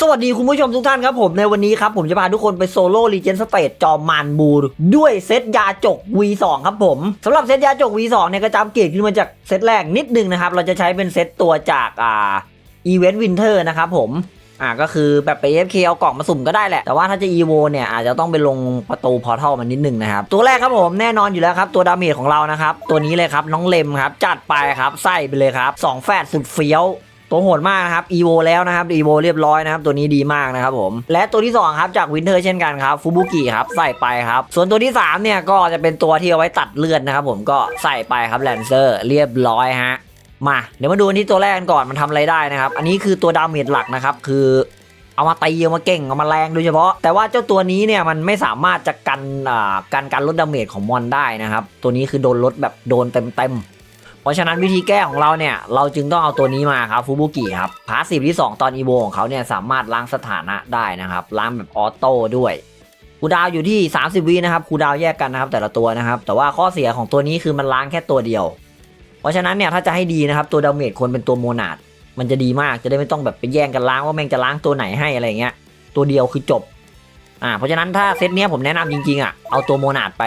สวัสดีคุณผู้ชมทุกท่านครับผมในวันนี้ครับ ผมจะพาทุกคนไปโซโล่รีเจนสเตจจอมมานบูด้วยเซตยาจก V2 ครับผมสำหรับเซตยาจก V2 เนี่ยก็จำเกรขึ้นมาจากเซตแรกนิดนึงนะครับ เราจะใช้เป็นเซตตัวจากอ่าอีเวนต์วินเทอร์นะครับผมอ่าก็คือแบบไป FK เอากล่องมาสุ่มก็ได้แหละ แต่ว่าถ้าจะ EVO เนี่ยอาจจะต้องไปลงประตูพอร์ทัลมันนิดนึงนะครับ ตัวแรกครับผมแน่นอนอยู่แล้วครับ ตัวดาเมจของเรานะครับ ตัวนี้เลยครับน้องเลมครับ จัดไปครับ ใส่ไปเลยครับสองแฟดสุดเฟี้ยว ตัวโหดมากนะครับ EVO แล้วนะครับ EVO เรียบร้อยนะครับ ตัวนี้ดีมากนะครับผม และตัวที่ 2 ครับ จากวินเทอร์เช่นกันครับฟูบุกิครับใส่ไปครับ ส่วนตัวที่ 3 เนี่ย ก็จะเป็นตัวที่เอาไว้ตัดเลือดนะครับผมก็ใส่ไปครับแลนเซอร์เรียบร้อยฮะมาเดี๋ยวมาดูที่ตัวแรกกันก่อนมันทำอะไรได้นะครับ อันนี้คือตัวดาเมจหลักนะครับ คือเอามาตีเอามาเก่งเอามาแรงโดยเฉพาะ แต่ว่าเจ้าตัวนี้เนี่ยมันไม่สามารถจะกันอ่ากันการลดดาเมจของมอนได้นะครับ ตัวนี้คือโดนลดแบบโดนเต็มเต็ม เพราะฉะนั้นวิธีแก้ของเราเนี่ย เราจึงต้องเอาตัวนี้มาครับฟูบุกิครับพาสีฟที่2ตอนอีโวของเขาเนี่ยสามารถล้างสถานะได้นะครับล้างแบบออโต้ด้วยคูดาวอยู่ที่ 30วินะครับคูดาวแยกกันนะครับแต่ละตัวนะครับ แต่ว่าข้อเสียของตัวนี้คือมันล้างแค่ตัวเดียว เพราะฉะนั้นเนี่ยถ้าจะให้ดีนะครับตัวดาเมจควรเป็นตัวโมนาดมันจะดีมากจะได้ไม่ต้องแบบไปแย่งกันล้างว่าแม่งจะล้างตัวไหนให้อะไรเงี้ยตัวเดียวคือจบอ่าเพราะฉะนั้นถ้าเซตเนี้ยผมแนะนำจริงๆอะเอาตัวโมนาดไป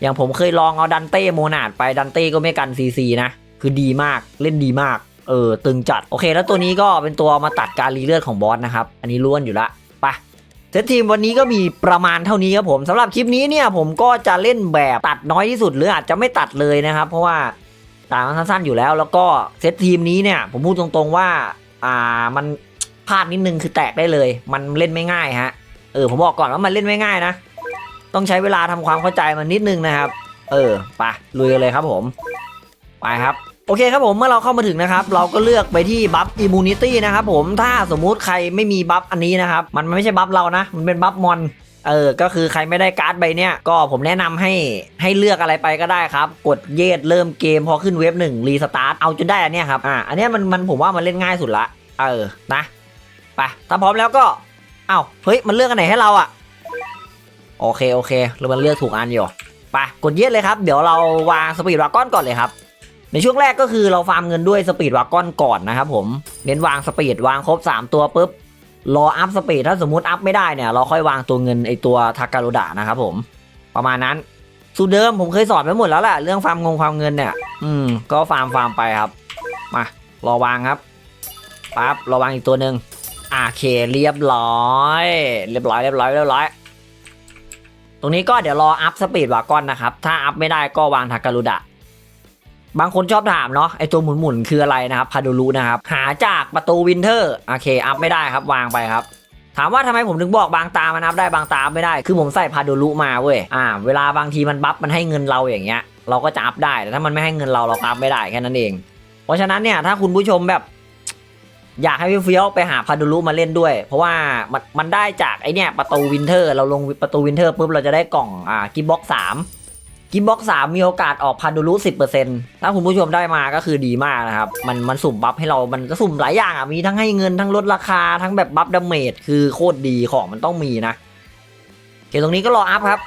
อย่างผมเคยลองเอาดันเต้โมนาดไปดันเต้ก็ไม่กันซีซีนะ คือดีมากเล่นดีมาก เออ ตึงจัด โอเค แล้วตัวนี้ก็เป็นตัวมาตัดการรีเลือดของบอสนะครับ อันนี้ล้วนอยู่ละไปเซตทีมวันนี้ก็มีประมาณเท่านี้ครับผมสำหรับคลิปนี้เนี่ยผมก็จะเล่นแบบตัดน้อยที่สุดหรืออาจจะไม่ตัดเลยนะครับ เพราะว่าต่ามมันสั้นๆอยู่แล้ว แล้วก็เซตทีมนี้เนี่ยผมพูดตรงๆว่า อ่ามันพลาดนิดนึงคือแตกได้เลย มันเล่นไม่ง่ายฮะเออผมบอกก่อนว่ามันเล่นไม่ง่ายนะ ต้องใช้เวลาทำความเข้าใจมันนิดนึงนะครับ เออไปลุยกันเลยครับผม ไปครับโอเคครับผมเมื่อเราเข้ามาถึงนะครับ เราก็เลือกไปที่บัฟอิมูนิตี้นะครับผมถ้าสมมุติใครไม่มีบัฟอันนี้นะครับ มันไม่ใช่บัฟเรานะ มันเป็นบัฟมอนเออ ก็คือใครไม่ได้การ์ดใบเนี้ยก็ผมแนะนำให้ให้เลือกอะไรไปก็ได้ครับ กดเยดเริ่มเกมพอขึ้นเว็บหนึ่งรีสตาร์ทเอาจนได้อันเนี้ยครับอ่าอันเนี้ยมันมันผมว่ามันเล่นง่ายสุดละ เออนะไปถ้าพร้อมแล้วก็เอ้าเฮ้ยมันเลือกอันไหนให้เราอะ โอเคโอเคแล้วมันเลือกถูกอันอยู่ไปกดเยดเลยครับ เดี๋ยวเราวางสปีดวากอนก่อนเลยครับ ในช่วงแรกก็คือเราฟาร์มเงินด้วยสปีดวากอนก่อนนะครับผมเน้นวางสปีดวางครบ 3 ตัวปุ๊บรออัพสปีดถ้าสมมติอัพไม่ได้เนี่ยเราค่อยวางตัวเงินไอตัวทาการโรดะนะครับผมประมาณนั้นสูตรเดิมผมเคยสอนไปหมดแล้วแหละเรื่องฟาร์มงงฟาร์มเงินเนี่ย อืม ก็ฟาร์มฟาร์มไปครับ มารอวางครับปั๊บรอวางอีกตัวหนึ่งอ่าโอเคเรียบร้อย เรียบร้อยเรียบร้อยเรียบร้อย ตรงนี้ก็เดี๋ยวรออัพสปีดวากอนนะครับ ถ้าอัพไม่ได้ก็วางทาการุดะ บางคนชอบถามเนาะไอตัวหมุนๆคืออะไรนะครับพาดูรูนะครับ หาจากประตูวินเทอร์โอเคอัพไม่ได้ครับวางไปครับถามว่าทำไมผมถึงบอกบางตามันอัพได้บางตาอัพไม่ได้ คือผมใส่พาดูรุมาเว้ย อ่า เวลาบางทีมันบัฟมันให้เงินเราอย่างเงี้ย เราก็จะอัพได้ แต่ถ้ามันไม่ให้เงินเราเราอัพไม่ได้แค่นั้นเอง เพราะฉะนั้นเนี่ยถ้าคุณผู้ชมแบบ อยากให้พี่เฟี้ยวไปหาพาดูรุมาเล่นด้วย เพราะว่ามันมันได้จากไอเนี่ยประตูวินเทอร์ เราลงประตูวินเทอร์ปุ๊บเราจะได้กล่องอ่ากิฟบ็อกสามกิฟบ็อกสามมีโอกาสออกพันดูรุสิบเปอร์เซ็นต์ถ้าคุณผู้ชมได้มาก็คือดีมากนะครับ มันมันสุ่มบัฟให้เรา มันก็สุ่มหลายอย่างอะ มีทั้งให้เงินทั้งลดราคาทั้งแบบบัฟดาเมจคือโคตรดีของมันต้องมีนะโอเคตรงนี้ก็รออัพครับ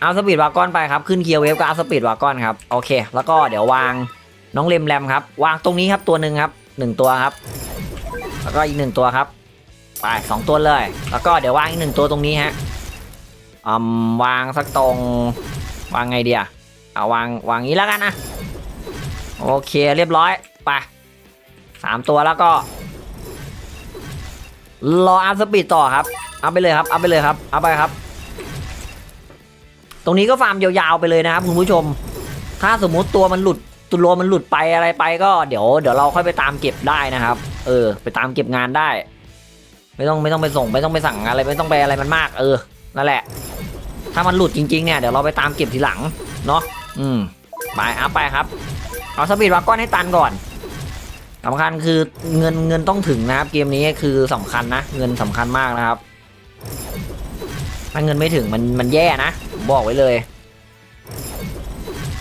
เอาสปีดวากอนไปครับ ขึ้นเคียวเวฟก็เอาสปีดวากอนครับโอเค แล้วก็เดี๋ยววางน้องเลมแรมครับ วางตรงนี้ครับตัวหนึ่งครับหนึ่งตัวครับ แล้วก็อีกหนึ่งตัวครับ ไปสองตัวเลย แล้วก็เดี๋ยววางอีกหนึ่งตัวตรงนี้ฮะอืมวางสักตรงวางไงเดียเอาวางวางงี้แล้วกันนะโอเคเรียบร้อยไปสามตัวแล้วก็รออัพสปีดต่อครับเอาไปเลยครับเอาไปเลยครับเอาไปครับ ตรงนี้ก็ฟาร์มยาวๆไปเลยนะครับคุณผู้ชม ถ้าสมมุติตัวมันหลุดตัวมันหลุดไปอะไรไปก็เดี๋ยวเดี๋ยวเราค่อยไปตามเก็บได้นะครับ เออ ไปตามเก็บงานได้ ไม่ต้องไม่ต้องไปส่งไม่ต้องไปสั่งอะไรไม่ต้องไปอะไรมันมาก เออนั่นแหละ ถ้ามันหลุดจริงๆเนี่ยเดี๋ยวเราไปตามเก็บทีหลังเนาะอืมไปอัพไปครับ เอาสปีดวากอนให้ตันก่อนสำคัญคือเงินเงินต้องถึงนะครับ เกมนี้คือสำคัญนะเงินสำคัญมากนะครับถ้าเงินไม่ถึงมันมันแย่นะบอกไว้เลย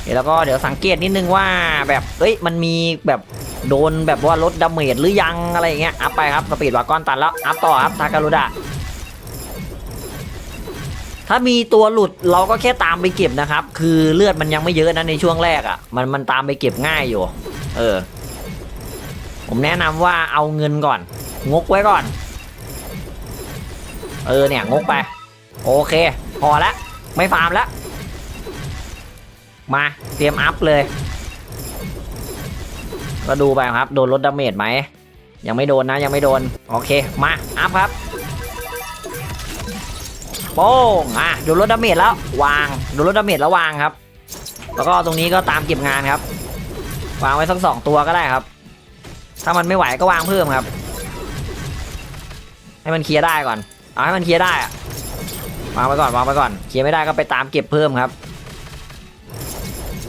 เดี๋ยวแล้วก็เดี๋ยวสังเกตนิดนึงว่าแบบเอ้ยมันมีแบบ โดนแบบว่าลดดาเมจหรือยังอะไรอย่างเงี้ยอัพไปครับสปีดวากอนตันแล้วอัพต่อครับทาการุดะถ้ามีตัวหลุดเราก็แค่ตามไปเก็บนะครับ คือเลือดมันยังไม่เยอะนะในช่วงแรกอะ่ะ มันมันตามไปเก็บง่ายอยู่ เออ ผมแนะนำว่าเอาเงินก่อน งกไว้ก่อน เออเนี่ยงกไป โอเค พอละ ไม่ฟาร์มละมาเตรียมอัพเลย ก็ดูไปครับ โดนลดดาเมจไหม ยังไม่โดนนะ ยังไม่โดน โอเค มา อัพครับ โป้ง อะ โดนลดดาเมจแล้ว วาง โดนลดดาเมจแล้ววางครับ แล้วก็ตรงนี้ก็ตามเก็บงานครับ วางไว้สักสองตัวก็ได้ครับ ถ้ามันไม่ไหวก็วางเพิ่มครับ ให้มันเคลียร์ได้ก่อน เอาให้มันเคลียร์ได้วางไปก่อนวางไปก่อน เคลียร์ไม่ได้ก็ไปตามเก็บเพิ่มครับ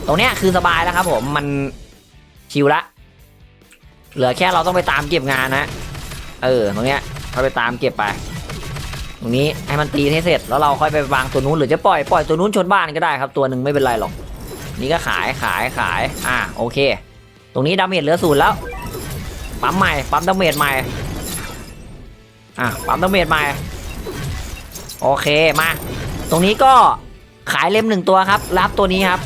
ตรงเนี้ยคือสบายแล้วครับผม มันชิวละ เหลือแค่เราต้องไปตามเก็บงานนะ เออตรงเนี้ยเราไปตามเก็บไป ตรงนี้ให้มันตีให้เสร็จแล้วเราค่อยไปวางตัวนู้นหรือจะปล่อยปล่อยตัวนู้นชนบ้านก็ได้ครับ ตัวหนึ่งไม่เป็นไรหรอก นี่ก็ขายขายขายอ่าโอเค ตรงนี้ดาเมจเหลือศูนย์แล้ว ปั๊มใหม่ปั๊มดาเมจใหม่อะปั๊มดาเมจใหม่โอเคมา ตรงนี้ก็ขายเล่มหนึ่งตัวครับรับตัวนี้ครับ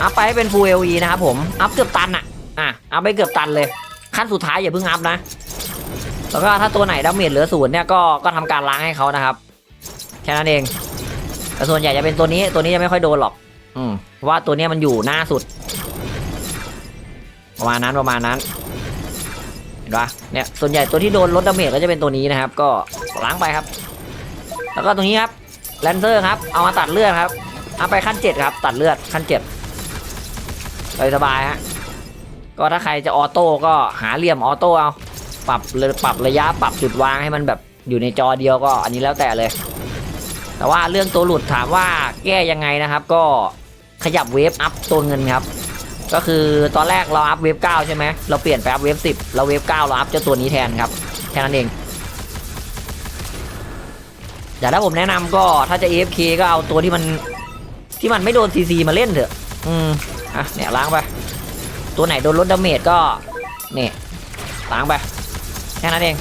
อัพไปให้เป็น Full LE นะครับผม อัพเกือบตันอะอะอัพไปเกือบตันเลย ขั้นสุดท้ายอย่าเพิ่งอัพนะ แล้วก็ถ้าตัวไหนดาเมจเหลือศูนย์เนี่ยก็ก็ทำการล้างให้เขานะครับ แค่นั้นเอง แต่ส่วนใหญ่จะเป็นตัวนี้ตัวนี้จะไม่ค่อยโดนหรอก อืมเพราะว่าตัวเนี้ยมันอยู่หน้าสุด ประมาณนั้นประมาณนั้นเห็นปะเนี่ยส่วนใหญ่ตัวที่โดนลดดาเมจก็จะเป็นตัวนี้นะครับ ก็ล้างไปครับ แล้วก็ตรงนี้ครับแลนเซอร์ครับ เอามาตัดเลือดครับเอาไปขั้นเจ็ดครับ ตัดเลือดขั้นเจ็ดเลยสบายฮะ ก็ถ้าใครจะออโต้ก็หาเหลี่ยมออโต้เอาปรับเลยปรับระยะปรับจุดวางให้มันแบบอยู่ในจอเดียวก็อันนี้แล้วแต่เลย แต่ว่าเรื่องตัวหลุดถามว่าแก้ยังไงนะครับ ก็ขยับเวฟอัพตัวเงินครับ ก็คือตอนแรกเราอัพเวฟ9ใช่ไหมเราเปลี่ยนไปอัพเวฟ10เราเวฟ9เราอัพเจ้าตัวนี้แทนครับแค่นั้นเองแต่ถ้าผมแนะนำก็ถ้าจะ AFK ก็เอาตัวที่มันที่มันไม่โดน CC มาเล่นเถอะ อืมอะเนี่ยล้างไป ตัวไหนโดนลดดาเมจก็นี่ล้างไป แค่นั้นเอง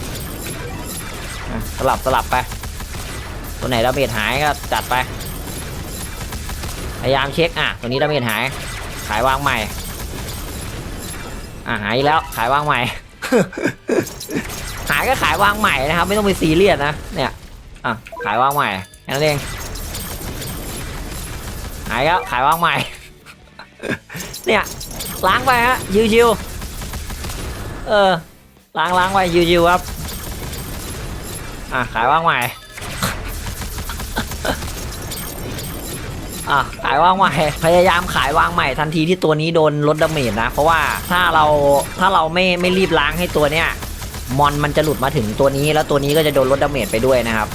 สลับสลับไป ตัวไหนดาเมจหายก็จัดไป พยายามเช็คอะตัวนี้ดาเมจหาย ขายวางใหม่ อะหายแล้วขายวางใหม่ หายก็ขายวางใหม่นะครับ ไม่ต้องไปซีเรียสนะเนี่ยอะขายวางใหม่แค่นั้นเองหายแล้วขายวางใหม่ เนี่ย ล้างไปฮะชิวๆเออล้างล้างไปชิวๆครับอะขายวางใหม่อะขายวางใหม่พยายามขายวางใหม่ทันทีที่ตัวนี้โดนลดดาเมจนะ เพราะว่าถ้าเราถ้าเราไม่ไม่รีบล้างให้ตัวเนี้ยมอนมันจะหลุดมาถึงตัวนี้แล้วตัวนี้ก็จะโดนลดดาเมจไปด้วยนะครับ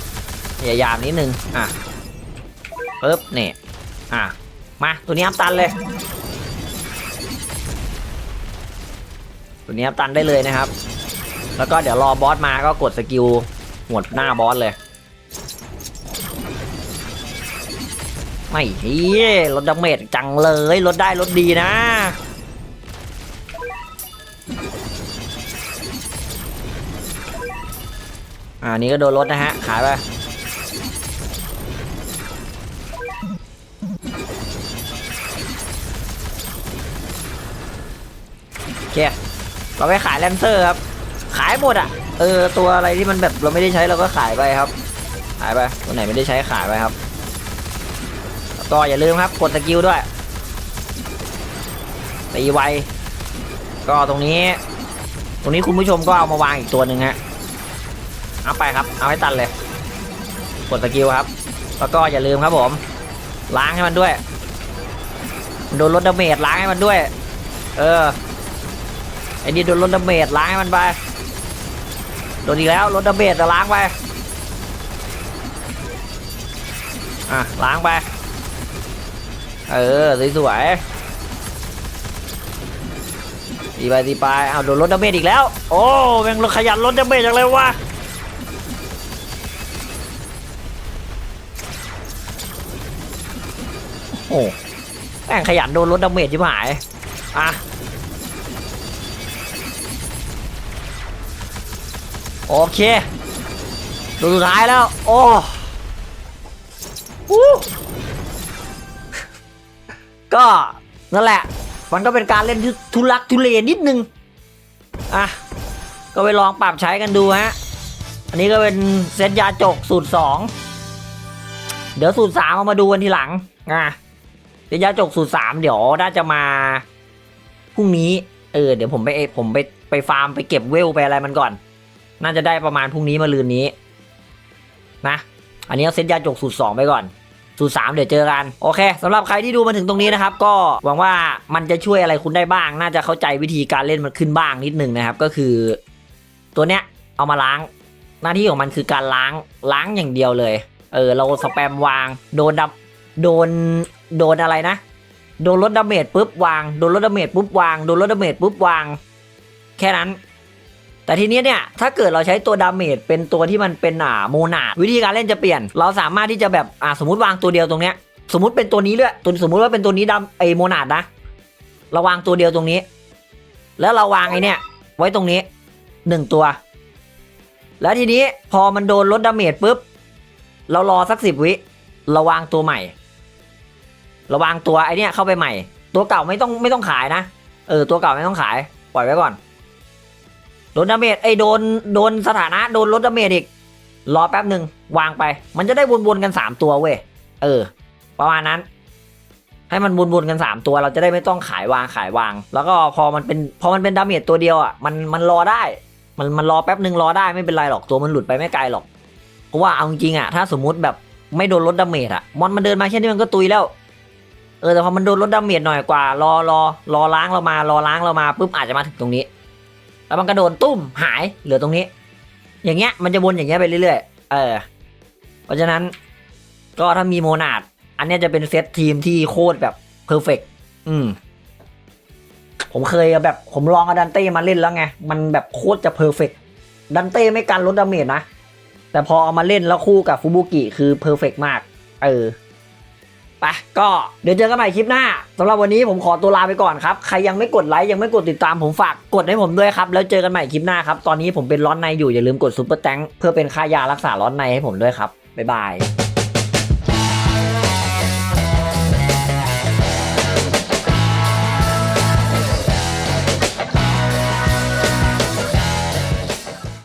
พยายามนิดนึงอะปึ๊บนี่อะมาตัวนี้อัพตันเลย ตัวนี้อัพตันได้เลยนะครับ แล้วก็เดี๋ยวรอบอสมาก็กดสกิลหวดหน้าบอสเลย ไม่เฮียลดดาเมจจังเลยลดได้ลดดีนะอ่านี้ก็โดนลดนะฮะ ขายไปโอเค เราไปขายแลนเซอร์ครับ ขายหมดอะ เออ ตัวอะไรที่มันแบบเราไม่ได้ใช้เราก็ขายไปครับ ขายไป ตัวไหนไม่ได้ใช้ขายไปครับ ก็อย่าลืมครับ กดสกิลด้วย ตีไว ก็ตรงนี้ ตรงนี้คุณผู้ชมก็เอามาวางอีกตัวหนึ่งฮะ เอาไปครับ เอาให้ตันเลย กดสกิลครับ แล้วก็อย่าลืมครับผม ล้างให้มันด้วย โดนลดดาเมจล้างให้มันด้วย เออ ไอ้นี่โดนลดดาเมจล้างมันไป โดนอีกแล้วลดดาเมจแต่ล้างไป อะล้างไป เออสวยๆตีไปตีไปเอาโดนลดดาเมจอีกแล้ว โอ้แม่งขยันลดดาเมจจังเลยวะโอ้แม่งขยันโดนลดดาเมจชิบหาย อะ โอเคดูสุดท้ายแล้ว โอ้อู้ก็นั่นแหละ มันก็เป็นการเล่นที่ทุลักทุเลนิดนึง อะ ก็ไปลองปรับใช้กันดูฮะ อันนี้ก็เป็นเซตยาจกสูตรสอง เดี๋ยวสูตรสามเอามาดูกันทีหลัง อะเซตยาจกสูตรสามเดี๋ยวน่าจะมาพรุ่งนี้ เออ เดี๋ยวผมไปผมไปไปฟาร์มไปเก็บเวลไปอะไรมันก่อน น่าจะได้ประมาณพรุ่งนี้มาลืนนี้นะ อันนี้เอาเซตยาจกสูตรสองไปก่อน สูตรสามเดี๋ยวเจอกัน โอเคสำหรับใครที่ดูมาถึงตรงนี้นะครับ ก็หวังว่ามันจะช่วยอะไรคุณได้บ้าง น่าจะเข้าใจวิธีการเล่นมันขึ้นบ้างนิดนึงนะครับ ก็คือ ตัวเนี้ยเอามาล้าง หน้าที่ของมันคือการล้างล้างอย่างเดียวเลย เออเราสแปมวาง โดนดับโดนโดนอะไรนะ โดนลดดาเมจปุ๊บวาง โดนลดดาเมจปุ๊บวาง โดนลดดาเมจปุ๊บวาง แค่นั้น แต่ทีเนี้ยเนี่ยถ้าเกิดเราใช้ตัวดาเมจเป็นตัวที่มันเป็นอ่าโมนาวิธีการเล่นจะเปลี่ยน เราสามารถที่จะแบบอ่าสมมติวางตัวเดียวตรงเนี้ยสมมติเป็นตัวนี้ด้วยตัวสมมติว่าเป็นตัวนี้ดำไอโมนาดนะเราวางตัวเดียวตรงนี้ แล้วเราวางไอเนี่ย ไว้ตรงนี้หนึ่งตัว แล้วทีนี้พอมันโดนลดดาเมจปุ๊บเรารอสักสิบวิเราวางตัวใหม่เราวางตัวไอเนี้ยเข้าไปใหม่ ตัวเก่าไม่ต้องไม่ต้องขายนะเออตัวเก่าไม่ต้องขายปล่อยไว้ก่อน โดนดาเมจไอโดนโดนสถานะโดนลดดาเมจอีก รอแป๊บหนึ่งวางไป มันจะได้วนๆกันสามตัวเว้ยเออ ประมาณนั้น ให้มันวนๆกันสามตัวเราจะได้ไม่ต้องขายวางขายวาง แล้วก็พอมันเป็นพอมันเป็นดาเมจตัวเดียวอะมันมันรอได้ มันมันรอแป๊บหนึ่งรอได้ไม่เป็นไรหรอกตัวมันหลุดไปไม่ไกลหรอกเพราะว่าเอาจริงอะถ้าสมมุติแบบไม่โดนลดดาเมจอะมอนมันเดินมาแค่นี้มันก็ตุยแล้วเออแต่พอมันโดนลดดาเมจหน่อยกว่ารอรอรอล้างเรามารอล้างเรามาปุ๊บอาจจะมาถึงตรงนี้ แล้วมันก็โดนตุ้มหายเหลือตรงนี้ อย่างเงี้ยมันจะวนอย่างเงี้ยไปเรื่อยๆ เออ เพราะฉะนั้นก็ถ้ามีโมนาด อันเนี้ยจะเป็นเซตทีมที่โคตรแบบเพอร์เฟกอืม ผมเคยแบบผมลองอดันเต้มาเล่นแล้วไง มันแบบโคตรจะเพอร์เฟกดันเต้ไม่การลดดาเมจนะ แต่พอเอามาเล่นแล้วคู่กับฟูบุกิคือเพอร์เฟกมาก เออ ไปก็เดี๋ยวเจอกันใหม่คลิปหน้าสำหรับวันนี้ผมขอตัวลาไปก่อนครับ ใครยังไม่กดไลค์ยังไม่กดติดตามผมฝากกดให้ผมด้วยครับ แล้วเจอกันใหม่คลิปหน้าครับ ตอนนี้ผมเป็นร้อนในอยู่อย่าลืมกดซุปเปอร์แตงเพื่อเป็นค่ายารักษาร้อนในให้ผมด้วยครับบ๊ายบาย